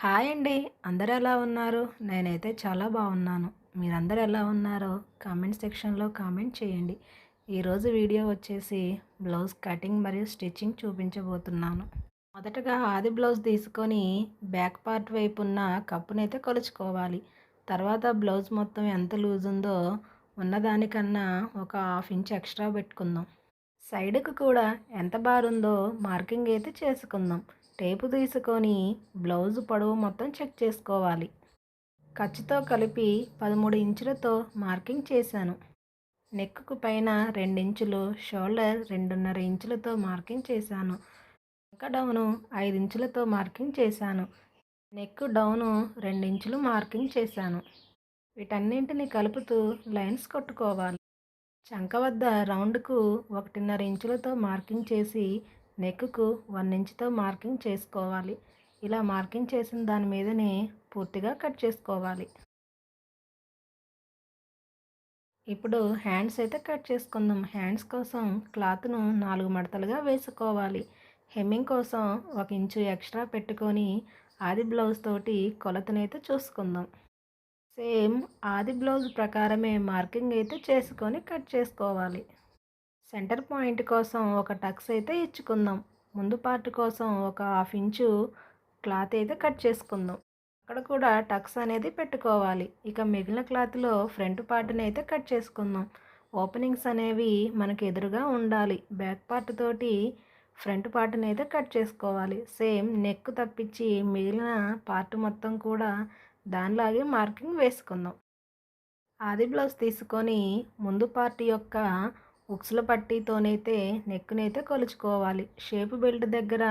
Hi అండి. అందరు ఎలా ఉన్నారు? నేనైతే చాలా బాగున్నాను. మీరందరు ఎలా ఉన్నారో కామెంట్ సెక్షన్లో కామెంట్ చేయండి. ఈరోజు వీడియో వచ్చేసి బ్లౌజ్ కటింగ్ మరియు స్టిచ్చింగ్ చూపించబోతున్నాను. మొదటగా ఆది బ్లౌజ్ తీసుకొని బ్యాక్ పార్ట్ వైపు ఉన్న కప్పునైతే కొలుచుకోవాలి. తర్వాత బ్లౌజ్ మొత్తం ఎంత లూజ్ ఉందో ఉన్నదానికన్నా ఒక హాఫ్ ఇంచ్ ఎక్స్ట్రా పెట్టుకుందాం. సైడ్కు కూడా ఎంత బారుందో మార్కింగ్ అయితే చేసుకుందాం. టేపు తీసుకొని బ్లౌజ్ పొడవు మొత్తం చెక్ చేసుకోవాలి. ఖర్చుతో కలిపి పదమూడు ఇంచులతో మార్కింగ్ చేశాను. నెక్కు పైన ఇంచులు షోల్డర్ రెండున్నర ఇంచులతో మార్కింగ్ చేశాను. నెక్క డౌను ఐదు ఇంచులతో మార్కింగ్ చేశాను. నెక్ డౌను ఇంచులు మార్కింగ్ చేశాను. వీటన్నింటిని కలుపుతూ లైన్స్ కొట్టుకోవాలి. చంక వద్ద రౌండ్కు ఒకటిన్నర ఇంచులతో మార్కింగ్ చేసి నెక్కు వన్ ఇంచ్తో మార్కింగ్ చేసుకోవాలి. ఇలా మార్కింగ్ చేసిన దాని మీదనే పూర్తిగా కట్ చేసుకోవాలి. ఇప్పుడు హ్యాండ్స్ అయితే కట్ చేసుకుందాం. హ్యాండ్స్ కోసం క్లాత్ను నాలుగు మడతలుగా వేసుకోవాలి. హెమ్మింగ్ కోసం ఒక ఇంచు ఎక్స్ట్రా పెట్టుకొని ఆది బ్లౌజ్ తోటి కొలతనైతే చూసుకుందాం. సేమ్ ఆది బ్లౌజ్ ప్రకారమే మార్కింగ్ అయితే చేసుకొని కట్ చేసుకోవాలి. సెంటర్ పాయింట్ కోసం ఒక టక్స్ అయితే ఇచ్చుకుందాం. ముందు పార్ట్ కోసం ఒక హాఫ్ ఇంచు క్లాత్ అయితే కట్ చేసుకుందాం. అక్కడ కూడా టక్స్ అనేది పెట్టుకోవాలి. ఇక మిగిలిన క్లాత్లో ఫ్రంట్ పార్ట్ని అయితే కట్ చేసుకుందాం. ఓపెనింగ్స్ అనేవి మనకి ఎదురుగా ఉండాలి. బ్యాక్ పార్ట్ తోటి ఫ్రంట్ పార్ట్ని అయితే కట్ చేసుకోవాలి. సేమ్ నెక్ తప్పించి మిగిలిన పార్ట్ మొత్తం కూడా దానిలాగే మార్కింగ్ వేసుకుందాం. ఆది బ్లౌజ్ తీసుకొని ముందు పార్ట్ యొక్క ఉక్సుల పట్టీతోనైతే నెక్కునైతే కొలుచుకోవాలి. షేప్ బెల్ట్ దగ్గర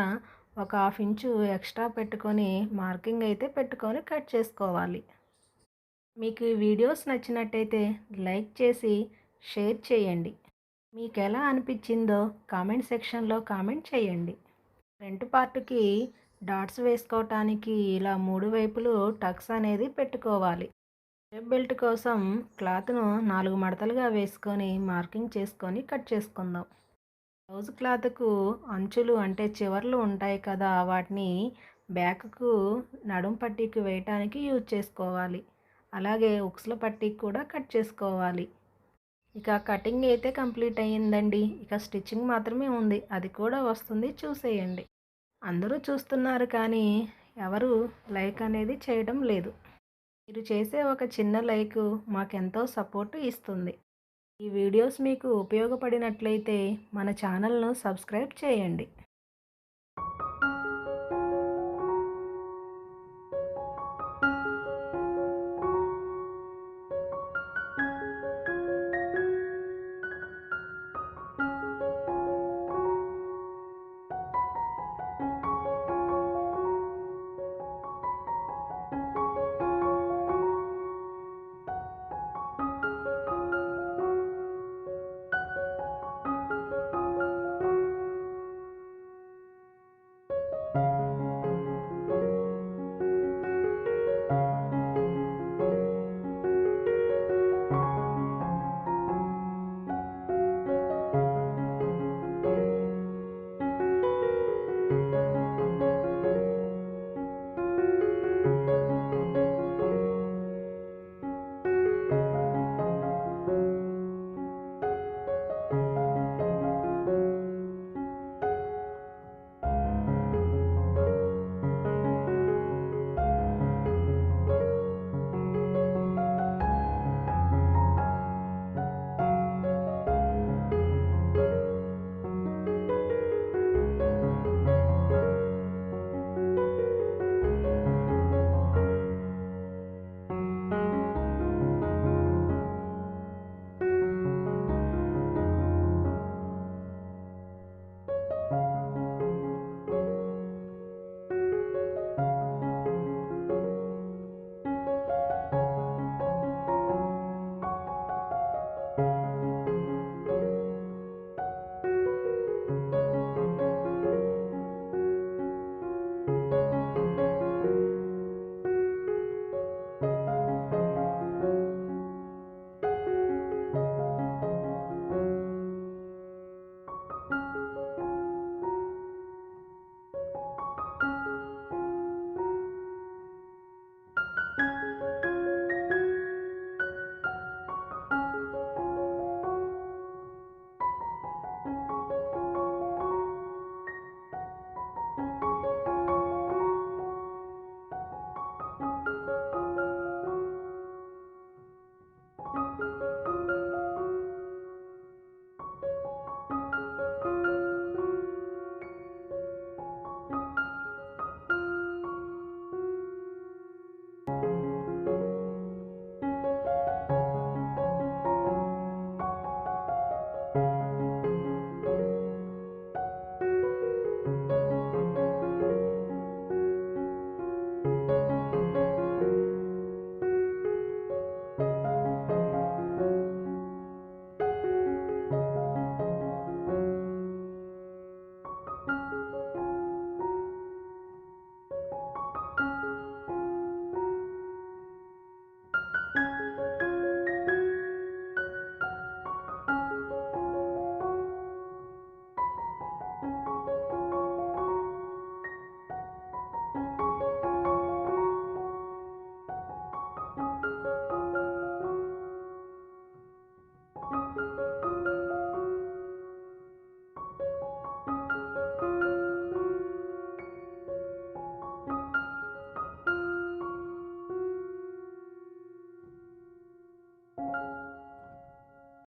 ఒక హాఫ్ ఇంచు ఎక్స్ట్రా పెట్టుకొని మార్కింగ్ అయితే పెట్టుకొని కట్ చేసుకోవాలి. మీకు ఈ వీడియోస్ నచ్చినట్టయితే లైక్ చేసి షేర్ చేయండి. మీకు ఎలా అనిపించిందో కామెంట్ సెక్షన్లో కామెంట్ చేయండి. ఫ్రంట్ పార్ట్కి డాట్స్ వేసుకోవటానికి ఇలా మూడు వైపులు టక్స్ అనేది పెట్టుకోవాలి. షేప్ బెల్ట్ కోసం క్లాత్ను నాలుగు మడతలుగా వేసుకొని మార్కింగ్ చేసుకొని కట్ చేసుకుందాం. బ్లౌజ్ క్లాత్కు అంచులు అంటే చివర్లు ఉంటాయి కదా వాటిని బ్యాక్కు నడుం పట్టీకి వేయటానికి యూజ్ చేసుకోవాలి. అలాగే ఉక్స్ల పట్టీకి కూడా కట్ చేసుకోవాలి. ఇక కటింగ్ అయితే కంప్లీట్ అయ్యిందండి. ఇక స్టిచ్చింగ్ మాత్రమే ఉంది. అది కూడా వస్తుంది. చూసేయండి. అందరూ చూస్తున్నారు కానీ ఎవరు లైక్ అనేది చేయడం లేదు. మీరు చేసే ఒక చిన్న లైక్ మాకెంతో సపోర్ట్ ఇస్తుంది. ఈ వీడియోస్ మీకు ఉపయోగపడినట్లయితే మన ఛానల్ను సబ్స్క్రైబ్ చేయండి.